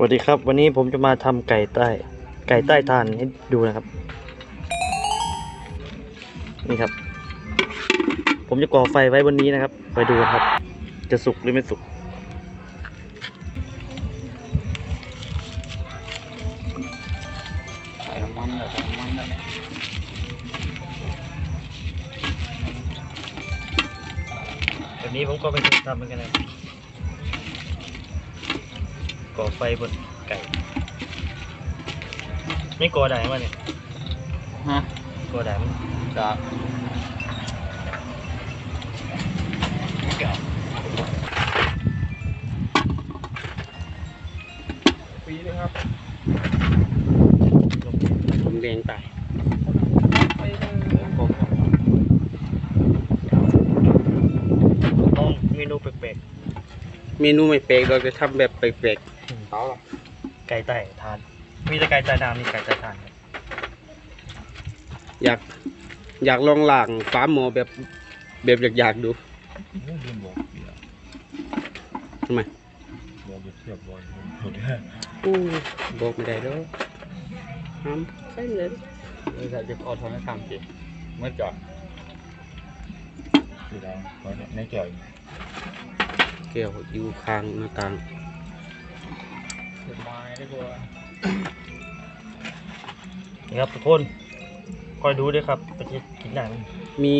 สวัสดีครับ วันนี้ผมจะมาทำไก่ใต้ ไก่ใต้ทานให้ดูนะครับ นี่ครับ ผมจะก่อไฟไว้บนนี้นะครับ ไปดูครับ จะสุกหรือไม่สุกแบบนี้ผมก็ไม่เคยทำเหมือนกันนะ ก่อไฟบนไก่ ไม่ก่อได้มาเนี่ยฮะก่อได้มันจากปีเลยครับผมแดงตายไปเลยผม ต้องเมนูแปลก เมนูไม่เป๊กเราจะทำแบบเป๊กๆเขาไก่ใต้ทาน มีแต่ไก่ใต้น้ำมีไก่ใต้ทานครับๆอยากอยากลองหล่างฟ้าหมอแบบแบบอยากๆดูลืมบอกเบียร์ทำไม บอกจะเทียบบอกหมดอู้บอกไม่ได้แล้วห้ามใช่เลยไม่ใช่จะเอาทำให้ทำสิเมื่อจอดสีดำเพราะในเกี่ยว แก้วอยู่ข้างหน้าต่างเสียไม้ได้บัวนี่ครับทุกคนคอยดูด้วยครับไปกินกินหนังมี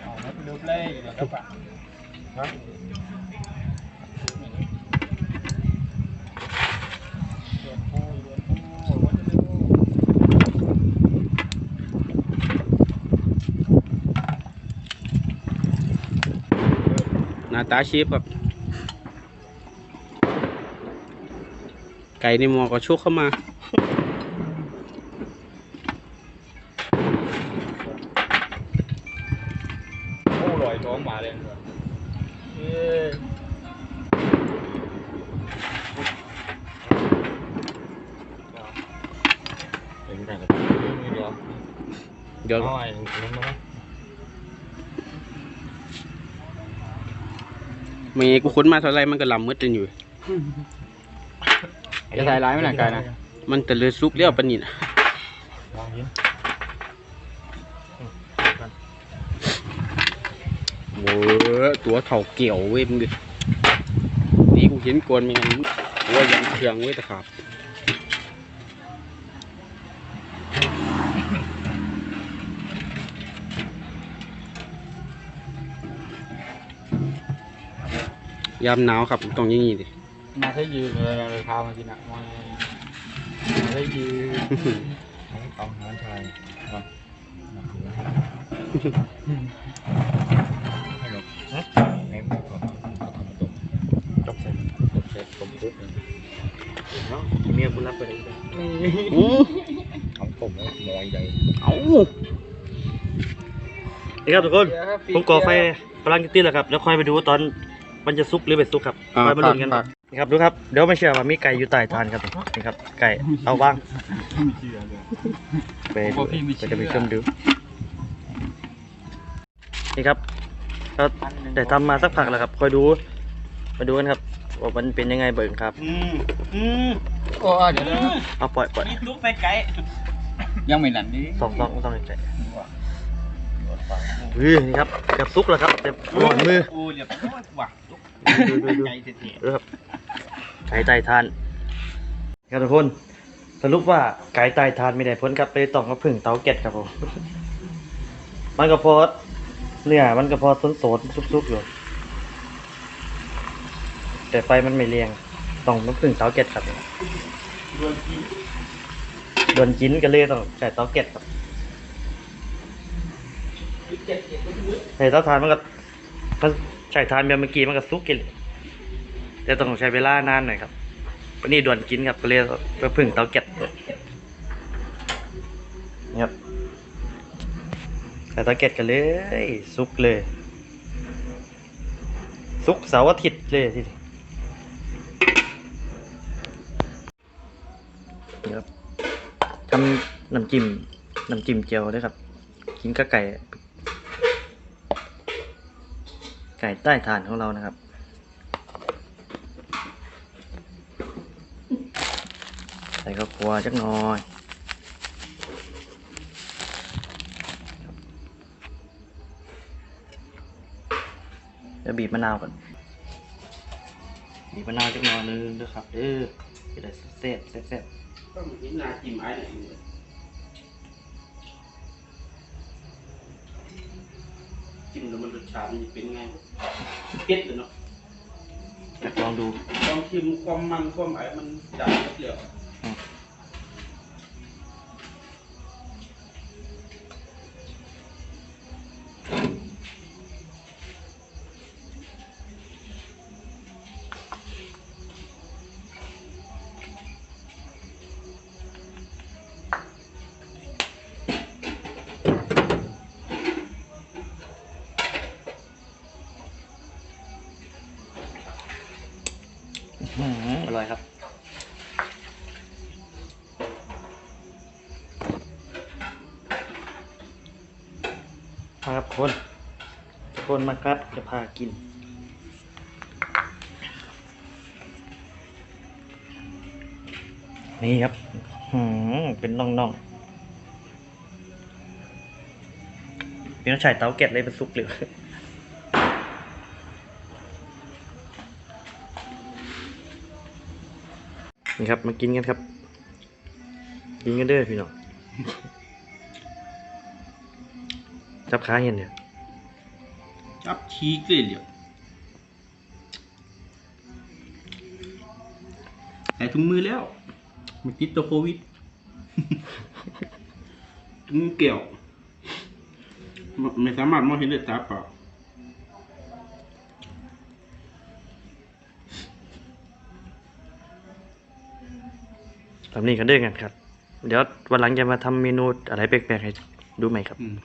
เอาไม่ไปรูปเลยเดี๋ยวก็ปะฮะ หน้าตาชีพครับ ไก่ในหม้อก็ชุกเข้ามา โอ้ลอยท้องมาเลยเอ้ยเป็นไงกันเดียว เดี๋ยว เอาไอ้นี่มา เมย์กูค้นมาเท่าไรมันก็ลำมืดกันอยู่ จะใส่ร้ายไม่หนักใจนะ มันแต่เลยซุกเลี้ยวปานนินะลองกินโว้ยตัวเถ่าเกี่ยวเว้ยมึงดินี่กูเห็นกวนมันยังโอ้ยยังเครื่องเว้ยตะขาบ ยามหนาวครับต้องอย่างนี้ดิมาให้ยืมเลยเลยพามากินอะมามาให้ยืมเอาหารชายมาให้หลบฮะเน้นก่อนทำตุ่มจบเสร็จตุ่มเสร็จตุ่มปุ๊บเนาะเมียคุณรับไปเลยอู้ทำตุ่มแล้วลอยใหญ่เอานี่ครับทุกคนผมก่อไฟพลังจะติดแล้วครับ แล้วค่อยไปดูว่าตอน มันจะสุกหรือไม่สุกครับค่อยมาลุ้นกันครับนี่ครับดูครับเดี๋ยวไม่เชื่อว่ามีไก่อยู่ใต้ทานครับนี่ครับไก่เอาว่างไม่เชื่อเลยไปผมดูว่าพี่ไม่เชื่ไปอจะไปชมดูนี่ครับเราได้ทำมาสักพักแล้วครับคอยดูมาดูกันครับว่ามันเป็นยังไงเบิ่งครับโอ้เดี๋ยวเอาปล่อยปล่อยลุกไปไกลยังไม่หนันดิสองสองสองใจ เฮ้ยนี่ครับเกับซุกแล้วครับแต่ร้อนมือโอ้เดี๋ยวว่ะดูดูดูไกลเสียครับไก่ใต้ทานครับทุกคนสรุปว่าไก่ใต้ทานไม่ได้พ้นครับไปต้องมาพึ่งเตาแก๊สครับผมมันก็พอเนื้อมันก็พอสนโสนซุกๆอยู่แต่ไฟมันไม่เรียงต้องมาพึ่งเตาแก๊สครับโดนกินก็เลยต้องใช้เตาแก๊สครับ ใช้เตาทานมันก็มันใช้ทานแบบเมื่อกี้มันก็ซุกกินแต่ต้องใช้เวลานานหน่อยครับวันนี้ด่วนกินครับก็เลยไปพึ่งเตาแก๊สนี่ครับใส่เตาแก๊สกันเลยซุกเลยซุกเสาร์อาทิตย์เลยทีนี้นี่ครับทำน้ำจิ้มน้ำจิ้มเจียวด้วยครับกินกับไก่ ก่ใต้ฐานของเรานะครับ ใส่ข้าวคั่วจักหน่อยแล้วบีบมะนาวก่อน บีบมะนาวจักหน่อยนึงด้วยครับเออจะได้แซ่บแซ่บแซ่บก็มันเห็นหนาจิ้มไอ้ไหนเลย จิ้มแล้วมันรสชาติมันจะเป็นไงเผ็ดเลยเนาะอยากลองดูความเค็มความมันความไอ้มันจัดหมดเลยอืมอื้อ ครับคน คนมาครับจะพากิน นี่ครับหืมเป็นน่องๆเป็นต้องใช้เตาแก๊สเลยเป็นซุปเหลือนี่ครับ มากินกันครับ กินกันเด้อพี่น้อง จับขาเห็นเนี่ยจับชีกเลยเดี๋ยวใส่ถุงมือแล้วมันติดตัวโควิดถุงมือเกี่ยวไม่ไม่สามารถมองเห็นด้วยตาเปล่าทำนี่กันเด้อกันครับ เดี๋ยววันหลังจะมาทำเมนูอะไรแปลกๆให้ดูใหม่ครับอืม